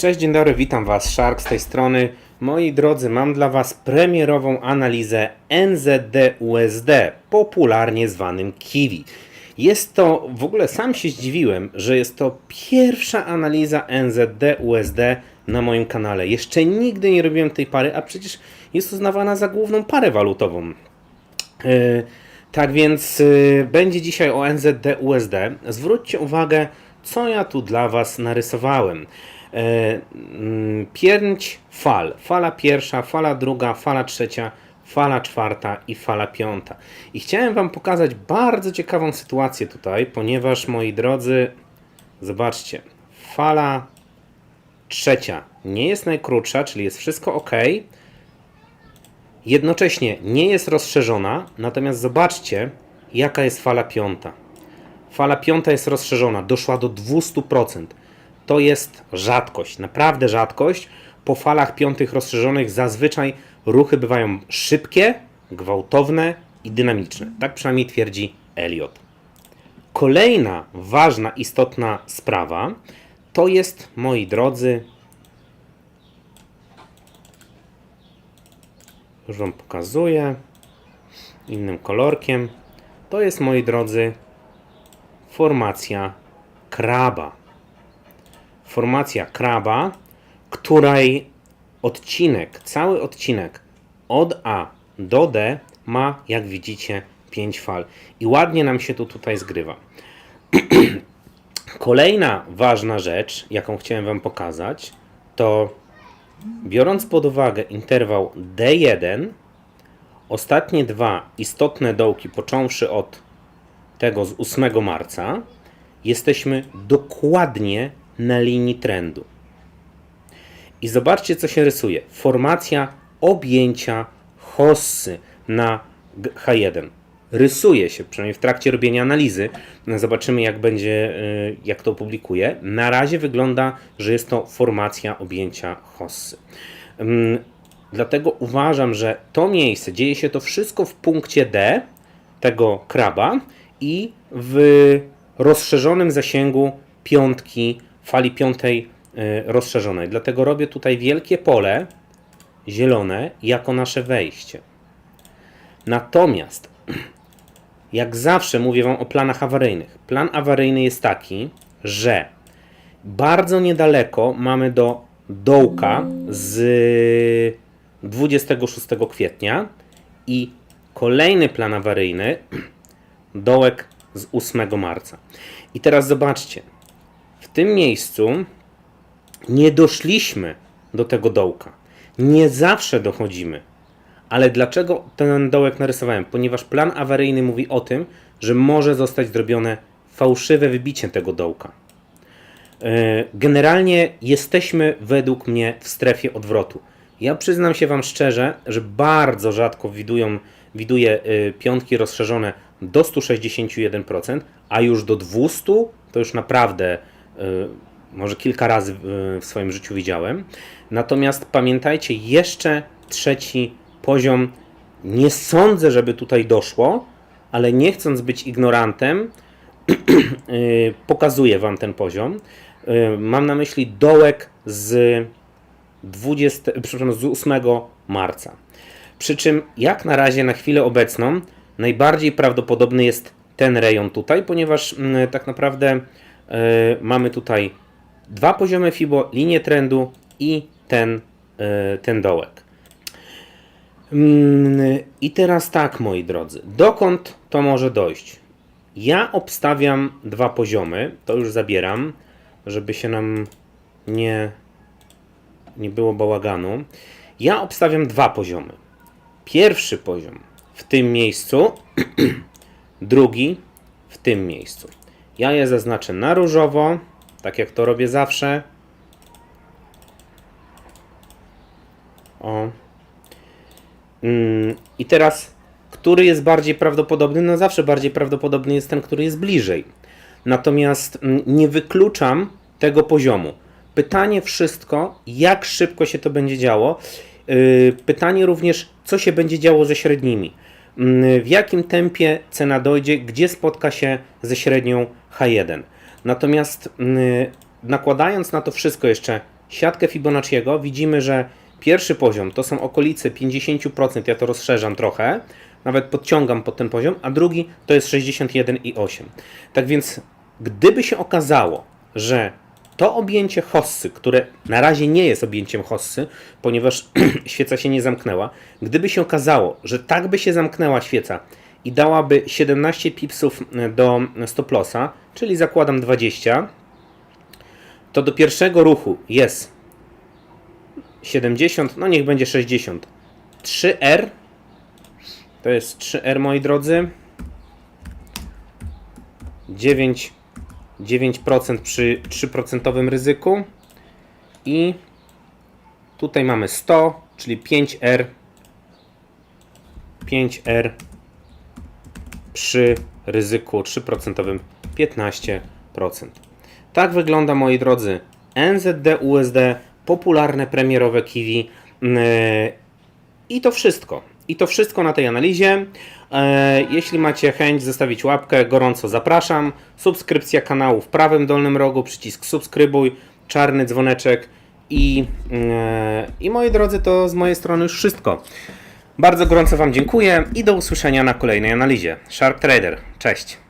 Cześć, dzień dobry, witam Was, Shark z tej strony. Moi drodzy, mam dla Was premierową analizę NZD-USD, popularnie zwanym Kiwi. Jest to, w ogóle sam się zdziwiłem, że jest to pierwsza analiza NZD-USD na moim kanale. Jeszcze nigdy nie robiłem tej pary, a przecież jest uznawana za główną parę walutową. Yy, Tak więc yy, będzie dzisiaj o NZD USD. Zwróćcie uwagę, co ja tu dla Was narysowałem. Yy, mm, Pięć fal. Fala pierwsza, fala druga, fala trzecia, fala czwarta i fala piąta. I chciałem Wam pokazać bardzo ciekawą sytuację tutaj, ponieważ moi drodzy, zobaczcie, fala trzecia nie jest najkrótsza, czyli jest wszystko ok. Jednocześnie nie jest rozszerzona, natomiast zobaczcie, jaka jest fala piąta. Fala piąta jest rozszerzona, doszła do 200%. To jest rzadkość, naprawdę rzadkość. Po falach piątych rozszerzonych zazwyczaj ruchy bywają szybkie, gwałtowne i dynamiczne. Tak przynajmniej twierdzi Elliot. Kolejna ważna, istotna sprawa to jest, moi drodzy, Już Wam pokazuję innym kolorkiem. To jest, moi drodzy, formacja kraba. Formacja kraba, której odcinek, cały odcinek od A do D ma, jak widzicie, 5 fal. I ładnie nam się to tutaj zgrywa. Kolejna ważna rzecz, jaką chciałem Wam pokazać, to Biorąc pod uwagę interwał D1, ostatnie dwa istotne dołki, począwszy od tego z 8 marca, jesteśmy dokładnie na linii trendu. I zobaczcie, co się rysuje. Formacja objęcia hossy na G- H1. Rysuje się, przynajmniej w trakcie robienia analizy. Zobaczymy, jak będzie, y, jak to opublikuję. Na razie wygląda, że jest to formacja objęcia hossy. Dlatego uważam, że to miejsce, dzieje się to wszystko w punkcie D tego kraba i w rozszerzonym zasięgu piątki, fali piątej y, rozszerzonej. Dlatego robię tutaj wielkie pole zielone jako nasze wejście. Natomiast, jak zawsze mówię Wam o planach awaryjnych. Plan awaryjny jest taki, że bardzo niedaleko mamy do dołka z 26 kwietnia i kolejny plan awaryjny dołek z 8 marca. I teraz zobaczcie, w tym miejscu nie doszliśmy do tego dołka. Nie zawsze dochodzimy. Ale dlaczego ten dołek narysowałem? Ponieważ plan awaryjny mówi o tym, że może zostać zrobione fałszywe wybicie tego dołka. E, Generalnie jesteśmy według mnie w strefie odwrotu. Ja przyznam się Wam szczerze, że bardzo rzadko widują, widuję y, piątki rozszerzone do 161%, a już do 200 to już naprawdę może kilka razy w, w swoim życiu widziałem. Natomiast pamiętajcie, jeszcze trzeci poziom. Nie sądzę, żeby tutaj doszło, ale nie chcąc być ignorantem, y, pokazuję Wam ten poziom. Y, Mam na myśli dołek z 20, przepraszam, z 8 marca. Przy czym jak na razie na chwilę obecną najbardziej prawdopodobny jest ten rejon tutaj, ponieważ mm, tak naprawdę y, mamy tutaj dwa poziomy FIBO, linię trendu i ten, y, ten dołek. Mm, I teraz tak, moi drodzy, dokąd to może dojść? Ja obstawiam dwa poziomy, to już zabieram, żeby się nam nie, nie było bałaganu. Ja obstawiam dwa poziomy. Pierwszy poziom w tym miejscu, drugi w tym miejscu. Ja je zaznaczę na różowo, tak jak to robię zawsze. O. Mm, I teraz, który jest bardziej prawdopodobny? No zawsze bardziej prawdopodobny jest ten, który jest bliżej. Natomiast mm, nie wykluczam tego poziomu. Pytanie wszystko, jak szybko się to będzie działo. Yy, Pytanie również, co się będzie działo ze średnimi. Yy, W jakim tempie cena dojdzie, gdzie spotka się ze średnią H1. Natomiast yy, nakładając na to wszystko jeszcze siatkę Fibonacciego, widzimy, że pierwszy poziom to są okolice 50%, ja to rozszerzam trochę, nawet podciągam pod ten poziom, a drugi to jest 61,8. Tak więc, gdyby się okazało, że to objęcie hossy, które na razie nie jest objęciem hossy, ponieważ świeca się nie zamknęła, gdyby się okazało, że tak by się zamknęła świeca i dałaby 17 pipsów do stop lossa, czyli zakładam 20, to do pierwszego ruchu jest 70, no niech będzie 60. 3R to jest 3R moi drodzy. 9 9% przy 3% ryzyku i tutaj mamy 100, czyli 5R 5R przy ryzyku 3% 15%. Tak wygląda moi drodzy NZD USD, popularne premierowe kiwi yy, i to wszystko. I to wszystko na tej analizie. E, Jeśli macie chęć zostawić łapkę, gorąco zapraszam. Subskrypcja kanału w prawym dolnym rogu, przycisk subskrybuj, czarny dzwoneczek i, e, i moi drodzy, to z mojej strony już wszystko. Bardzo gorąco Wam dziękuję i do usłyszenia na kolejnej analizie. Shark Trader, cześć.